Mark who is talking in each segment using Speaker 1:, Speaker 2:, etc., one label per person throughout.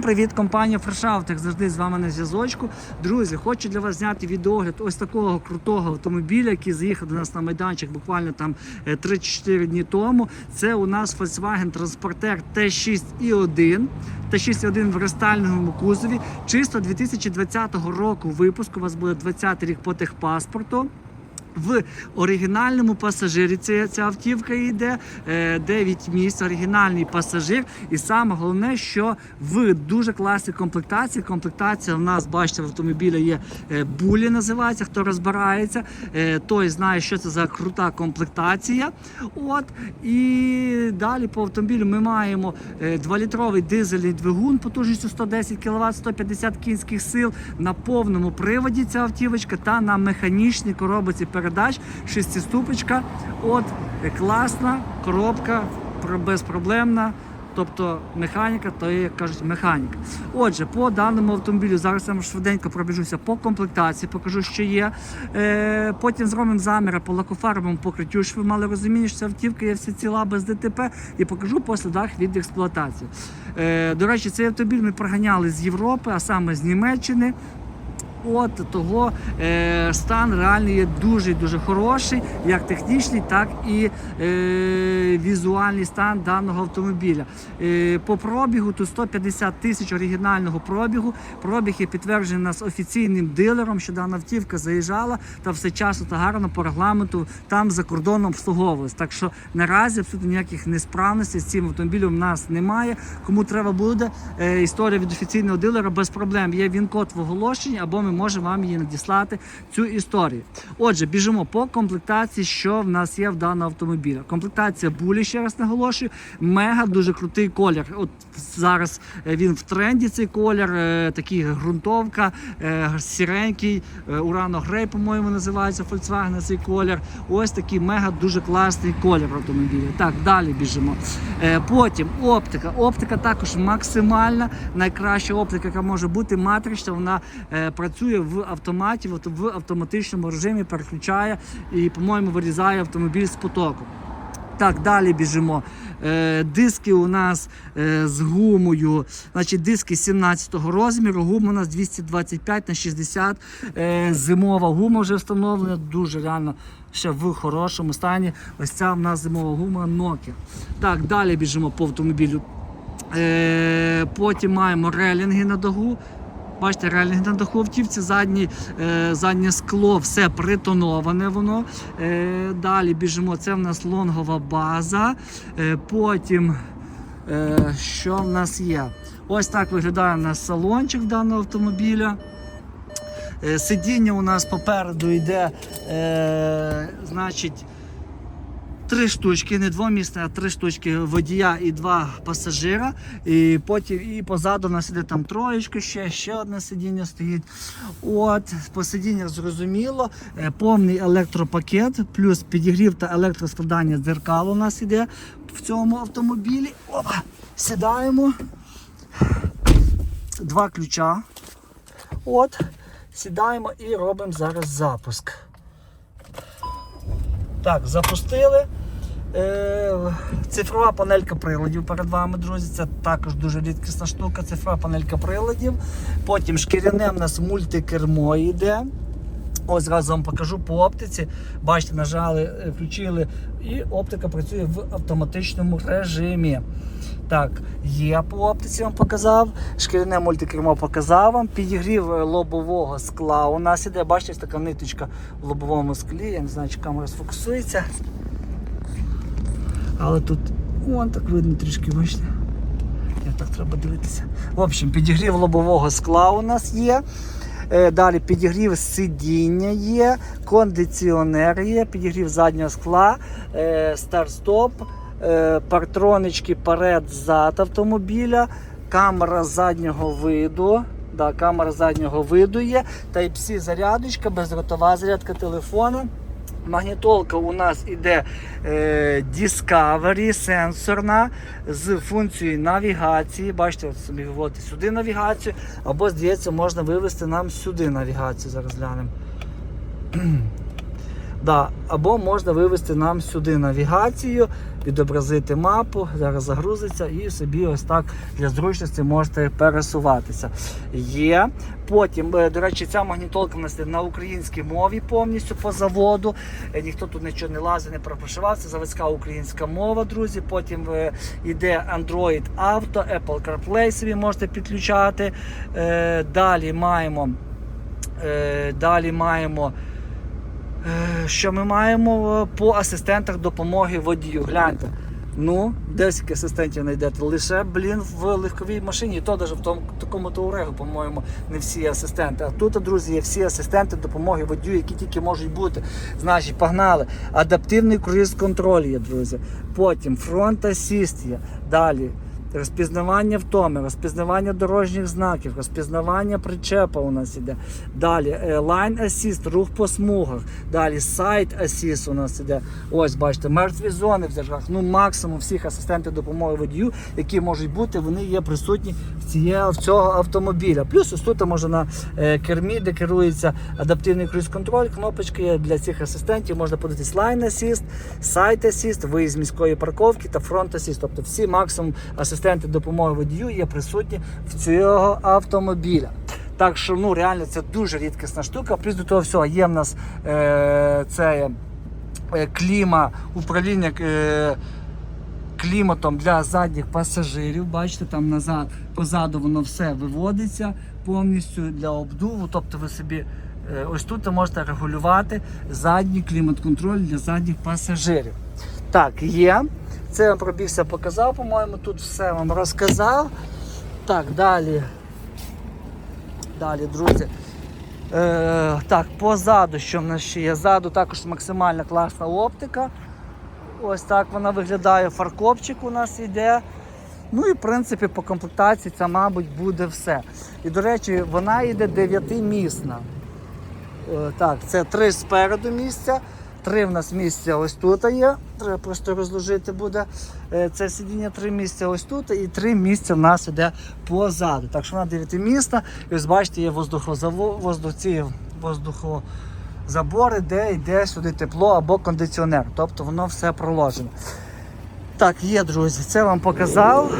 Speaker 1: Всім привіт, компанія Фрешаут, завжди з вами на зв'язочку. Друзі, хочу для вас зняти відеогляд ось такого крутого автомобіля, який заїхав до нас на майданчик буквально там е, 3-4 дні тому. Це у нас Volkswagen Transporter T6i1. T6i1 в рестальному кузові. Чисто 2020 року випуску. У вас буде 20 рік по техпаспорту. В оригінальному пасажирі ця, ця автівка йде 9 місць, оригінальний пасажир. І саме головне, що в дуже класній комплектації. Комплектація в нас, бачите, в автомобілі є е, булі, називається, хто розбирається, е, той знає, що це за крута комплектація. От. І далі по автомобілю ми маємо 2-літровий дизельний двигун потужністю 110 кВт, 150 кінських сил на повному приводі ця автівочка та на механічній коробці передач шестиступочка. От е, класна коробка, безпроблемна. Тобто механіка, то є, кажуть, механіка. Отже, по даному автомобілю зараз я швиденько пробіжуся по комплектації, покажу, що є. Е, потім зробимо заміри по лакофарбовому покриттю, щоб ви мали розуміння, що ця автівка є вся ціла без ДТП, і покажу по слідах від експлуатації. Е, до речі, цей автомобіль ми проганяли з Європи, а саме з Німеччини. От того е, стан реальний є дуже дуже хороший, як технічний, так і е, візуальний стан даного автомобіля. Е, по пробігу тут 150 тисяч оригінального пробігу. Пробіг є підтверджений нас офіційним дилером, що дана автівка заїжджала та все часно та гарно по регламенту там за кордоном обслуговувалась. Так що наразі абсолютно ніяких несправностей з цим автомобілем в нас немає. Кому треба буде е, історія від офіційного дилера без проблем. Є він код в оголошенні, або ми можемо вам її надіслати цю історію. Отже, біжимо по комплектації, що в нас є в даного автомобіля. Комплектація булі, ще раз наголошую, мега дуже крутий колір. От зараз е, він в тренді цей колір, е, такий ґрунтовка, е, сіренький, урано-грей, по-моєму, називається Volkswagen цей колір. Ось такий мега дуже класний колір автомобіля. Так, далі біжимо. Потім оптика. Оптика також максимальна, найкраща оптика, яка може бути матрична. Вона е, працює в автоматі, в автоматичному режимі, переключає і, по-моєму, вирізає автомобіль з потоку. Так, далі біжимо. Е, диски у нас е, з гумою. Значить, диски 17-го розміру, гума у нас 225 на 60. Е, зимова гума вже встановлена, дуже реально ще в хорошому стані. Ось ця в нас зимова гума Nokia. Так, далі біжимо по автомобілю. Е, потім маємо релінги на догу. Бачите, релінг на задні, е, заднє скло, все притоноване воно. Е, далі біжимо. Це в нас лонгова база. Е, потім, е, що в нас є? Ось так виглядає у нас салончик даного автомобіля. Е, сидіння у нас попереду йде, е, значить, Три штучки, не двомісне, а три штучки водія і два пасажира. І потім і позаду у нас іде там троєчка, ще, ще одне сидіння стоїть. От, по сидіннях зрозуміло. Е, Повний електропакет, плюс підігрів та електроскладання дзеркал у нас іде в цьому автомобілі. Опа, сідаємо. Два ключа. От, сідаємо і робимо зараз запуск. Так, запустили. Е, цифрова панелька приладів перед вами, друзі. Це також дуже рідкісна штука. Цифрова панелька приладів. Потім шкіряне в нас мультикермо йде. Ось зразу вам покажу по оптиці. Бачите, нажали, е, включили, і оптика працює в автоматичному режимі. Так, є по оптиці вам показав. Шкіряне мультикермо показав вам. Підігрів е, лобового скла. У нас іде, бачите, така ниточка в лобовому склі. Я не знаю, чи камера сфокусується. Але тут вон так видно трішки, бачите. Я так треба дивитися. В общем, підігрів лобового скла у нас є. Е, Далі підігрів сидіння є, кондиціонер є, підігрів заднього скла, е, старт-стоп, е, партронички перед-зад автомобіля, камера заднього виду. Да, камера заднього виду є, Type-C зарядочка, бездротова зарядка телефона. Магнітолка у нас іде е, Discovery сенсорна з функцією навігації. Бачите, от собі виводити сюди навігацію, або, здається, можна вивести нам сюди навігацію. Зараз глянемо. Да. Або можна вивести нам сюди навігацію, відобразити мапу, зараз загрузиться і собі ось так для зручності можете пересуватися. Є. Потім, е, до речі, ця магнітолка в нас на українській мові повністю по заводу. Е, Ніхто тут нічого не лазить, не пропрошивав. Це заводська українська мова, друзі. Потім е, йде Android Auto, Apple CarPlay собі можете підключати. Е, Далі маємо. Е, Далі маємо. Е, Що ми маємо е, по асистентах допомоги водію? Гляньте. Ну, десять асистентів знайдете. Лише, блін, в легковій машині, і то навіть в тому такому таурегу, по-моєму, не всі асистенти. А тут, друзі, є всі асистенти допомоги водію, які тільки можуть бути. Значить, погнали. Адаптивний круїз контроль є, друзі. Потім фронт асіст є. Далі. Розпізнавання втоми, розпізнавання дорожніх знаків, розпізнавання причепа у нас іде. Далі е, Line Assist, рух по смугах. Далі Side Assist у нас іде. Ось бачите, мертві зони в державах. Ну, максимум всіх асистентів допомоги водію, які можуть бути, вони є присутні в, ціє, в цього автомобіля. Плюс ось тут може на е, кермі, де керується адаптивний круїз-контроль, кнопочки є для цих асистентів. Можна подивитись Line Assist, Side Assist, виїзд з міської парковки та Front Assist. Тобто всі максимум асистенти допомоги водію є присутні в цього автомобіля. Так що ну реально це дуже рідкісна штука. Плюс до того всього є в нас е, це е, кліма управління. Е, Кліматом для задніх пасажирів, бачите, там назад, позаду воно все виводиться повністю для обдуву. Тобто ви собі е, ось тут можете регулювати задній клімат-контроль для задніх пасажирів. Так, є. Це я вам пробігся, показав, по-моєму, тут все вам розказав. Так, далі. Далі, друзі. Е, так, позаду, що в нас ще є? Ззаду також максимальна класна оптика. Ось так вона виглядає. Фаркопчик у нас йде. Ну і в принципі по комплектації це, мабуть, буде все. І, до речі, вона йде 9-місна. Е, Так, це три спереду місця, три в нас місця ось тут є. Треба просто розложити буде. Е, Це сидіння три місця ось тут, і три місця в нас іде позаду. Так що вона 9 місна. І ось бачите, є воздухозаво... воздух... ці воздухозабори, де йде сюди тепло або кондиціонер. Тобто воно все проложено. Так, є, друзі, це вам показав.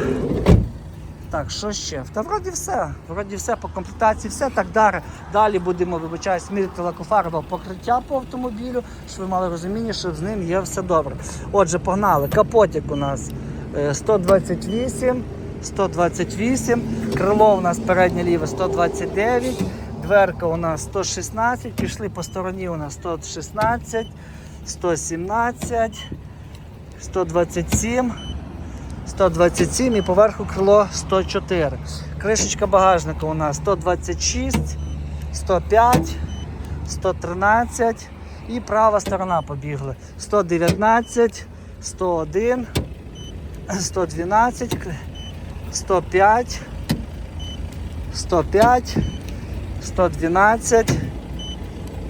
Speaker 1: Так, що ще? Та вроді все. Вроді все по комплектації, все так далі. Далі будемо, вибачаюсь, мірити лакофарбове покриття по автомобілю, щоб ви мали розуміння, що з ним є все добре. Отже, погнали. Капотик у нас е, 128, 128, крило у нас переднє ліве 129, дверка у нас 116, пішли по стороні у нас 116, 117, 127. 127 і поверху крило 104. Кришечка багажника у нас 126, 105, 113 і права сторона побігли. 119, 101, 112, 105, 105, 112,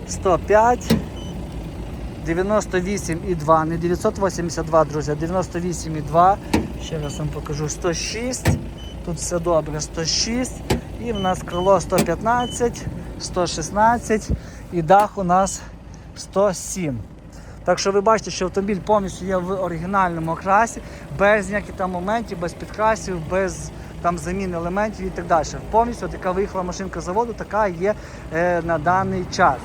Speaker 1: 105. 98,2, не 982, друзі, а 98,2. Ще раз вам покажу 106. Тут все добре, 106. І в нас крило 115, 116 і дах у нас 107. Так що ви бачите, що автомобіль повністю є в оригінальному окрасі, без ніяких там моментів, без підкрасів, без там замін елементів і так далі. Повністю така виїхала машинка заводу, така є е, на даний час.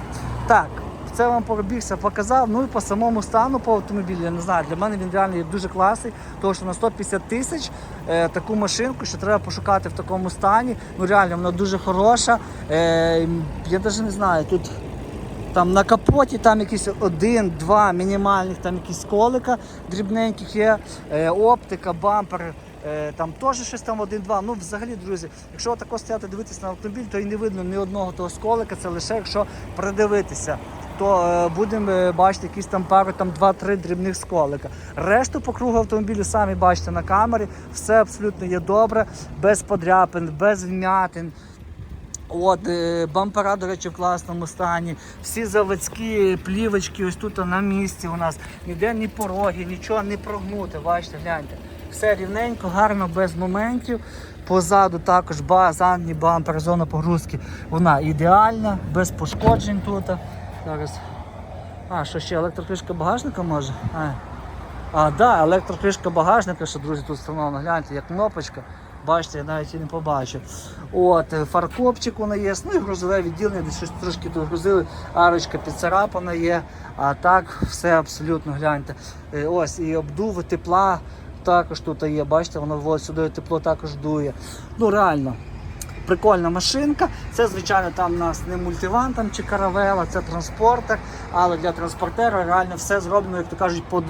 Speaker 1: Так, це вам пробігся, показав. Ну і по самому стану по автомобілю, я не знаю, для мене він реально є дуже класний, тому що на 150 тисяч е, таку машинку, що треба пошукати в такому стані. Ну реально вона дуже хороша. Е, я навіть не знаю, тут там на капоті там якісь один-два мінімальних там якісь колика дрібненьких є, е, оптика, бампер. е, Там теж щось там один-два. Ну, взагалі, друзі, якщо отако стояти дивитися на автомобіль, то і не видно ні одного того сколика, це лише якщо придивитися, то е, будемо е, бачити якісь там пару, там два-три дрібних сколика. Решту по кругу автомобілю самі бачите на камері, все абсолютно є добре, без подряпин, без вмятин. От, е, бампера, до речі, в класному стані. Всі заводські плівочки ось тут на місці у нас. Ніде ні пороги, нічого не прогнути. Бачите, гляньте. Все рівненько, гарно, без моментів. Позаду також задній бампер, зона погрузки. Вона ідеальна, без пошкоджень тут. Зараз А, що ще електрокришка багажника може? А, а да, електрокришка багажника, що, друзі, тут встановлено, гляньте, як кнопочка. Бачите, я навіть і не побачив. От, е, фаркопчик вона є, ну і грузове відділення, де щось трошки тут грузили, арочка підцарапана є, а так все абсолютно гляньте. Е, Ось і обдуви тепла також тут є, бачите, воно сюди тепло також дує. Ну реально. Прикольна машинка. Це, звичайно, там у нас не мультиван там, чи каравела, це транспортер. Але для транспортера реально все зроблено, як то кажуть, по,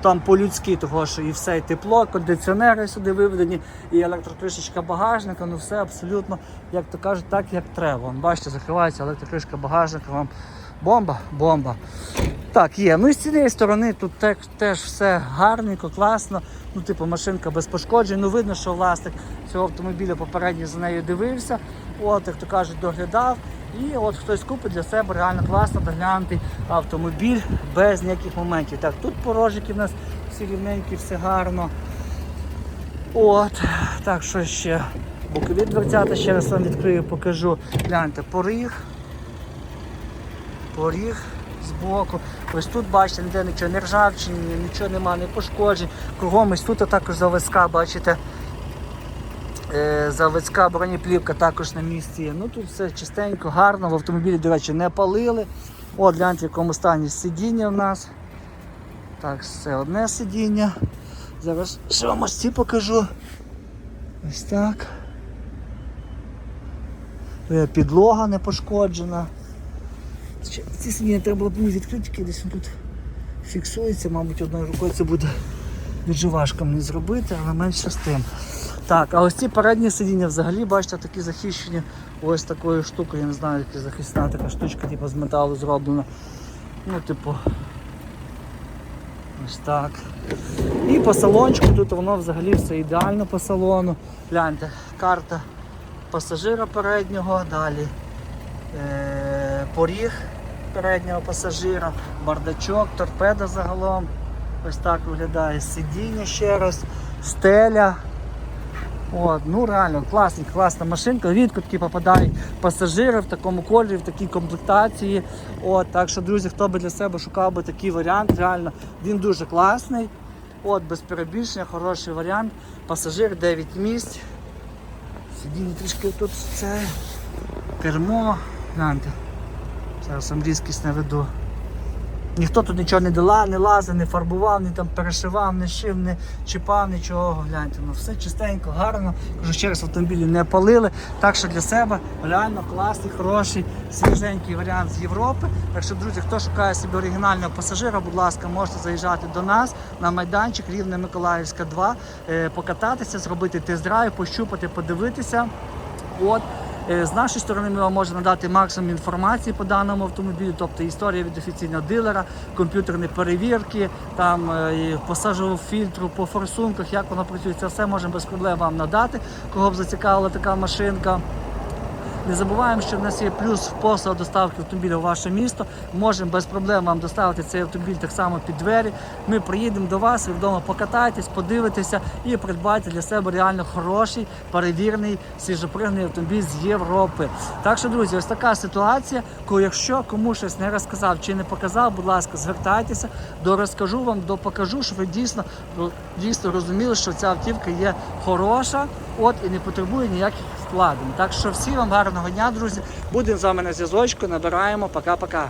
Speaker 1: там по-людськи, того що і все, і тепло, кондиціонери сюди виведені, і електрокришечка багажника, ну все абсолютно, як то кажуть, так як треба. Вон, бачите, закривається електрокришка багажника, вам бомба, бомба. Так, є. Ну і з цієї сторони тут теж, теж все гарненько, класно. Ну, типу, машинка без пошкоджень. Ну, видно, що власник цього автомобіля попередньо за нею дивився. От, як то кажуть, доглядав. І от хтось купить для себе реально класно доглянутий автомобіль без ніяких моментів. Так, тут порожики в нас всі рівненькі, все гарно. От, так, що ще? Бокові дверцята, ще раз вам відкрию, покажу. Гляньте, поріг. Поріг збоку. Ось тут, бачите, ніде нічого не ржавчини, нічого нема, не пошкоджень. Кругом ось тут також заводська, бачите. е, Заводська бронеплівка також на місці. Ну тут все чистенько, гарно. В автомобілі, до речі, не палили. От, гляньте, в якому стані сидіння в нас. Так, це одне сидіння. Зараз ще вам ось ці покажу. Ось так. Е, Підлога не пошкоджена. Ці сидіння треба було відкрити, десь тут фіксується, мабуть, одною рукою це буде дуже важко мені зробити, але менше з тим. Так, а ось ці передні сидіння взагалі, бачите, такі захищені ось такою штукою, я не знаю, яка захисна така штучка, типу з металу зроблена. Ну, типу. Ось так. І по салончику тут воно взагалі все ідеально по салону. Гляньте, карта пасажира переднього, далі е, поріг переднього пасажира, бардачок, торпеда загалом. Ось так виглядає сидіння ще раз, стеля. От, ну реально класна, класна машинка. Рідко такі попадають пасажири в такому кольорі, в такій комплектації. От, так що, друзі, хто би для себе шукав би такий варіант, реально він дуже класний. От, без перебільшення, хороший варіант. Пасажир 9 місць. Сидіння трішки тут це кермо. Гляньте. Зараз вам різкість не веду. Ніхто тут нічого не дала, не лазив, не фарбував, не там перешивав, не шив, не чіпав, нічого. Гляньте, ну все чистенько, гарно. Кажу, ще раз автомобілі не палили. Так що для себе реально класний, хороший, свіженький варіант з Європи. Так що, друзі, хто шукає собі оригінального пасажира, будь ласка, можете заїжджати до нас на майданчик Рівне Миколаївська 2, е, покататися, зробити тест-драйв, пощупати, подивитися. От. Е, З нашої сторони ми вам можемо надати максимум інформації по даному автомобілю, тобто історія від офіційного дилера, комп'ютерні перевірки, там е, сажовому фільтру, по форсунках, як воно працює, це все можемо без проблем вам надати, кого б зацікавила така машинка. Не забуваємо, що в нас є плюс послуг доставки автомобіля в ваше місто. Можемо без проблем вам доставити цей автомобіль так само під двері. Ми приїдемо до вас, ви вдома покатаєтесь, подивитеся і придбайте для себе реально хороший, перевірений, свіжопригнаний автомобіль з Європи. Так що, друзі, ось така ситуація. Коли якщо кому щось не розказав чи не показав, будь ласка, звертайтеся, дорозкажу вам, допокажу, щоб ви дійсно, дійсно розуміли, що ця автівка є хороша, от і не потребує ніяких вкладень. Так що всім вам гарного дня, друзі. Будемо з вами на зв'язочку. Набираємо. Пока-пока.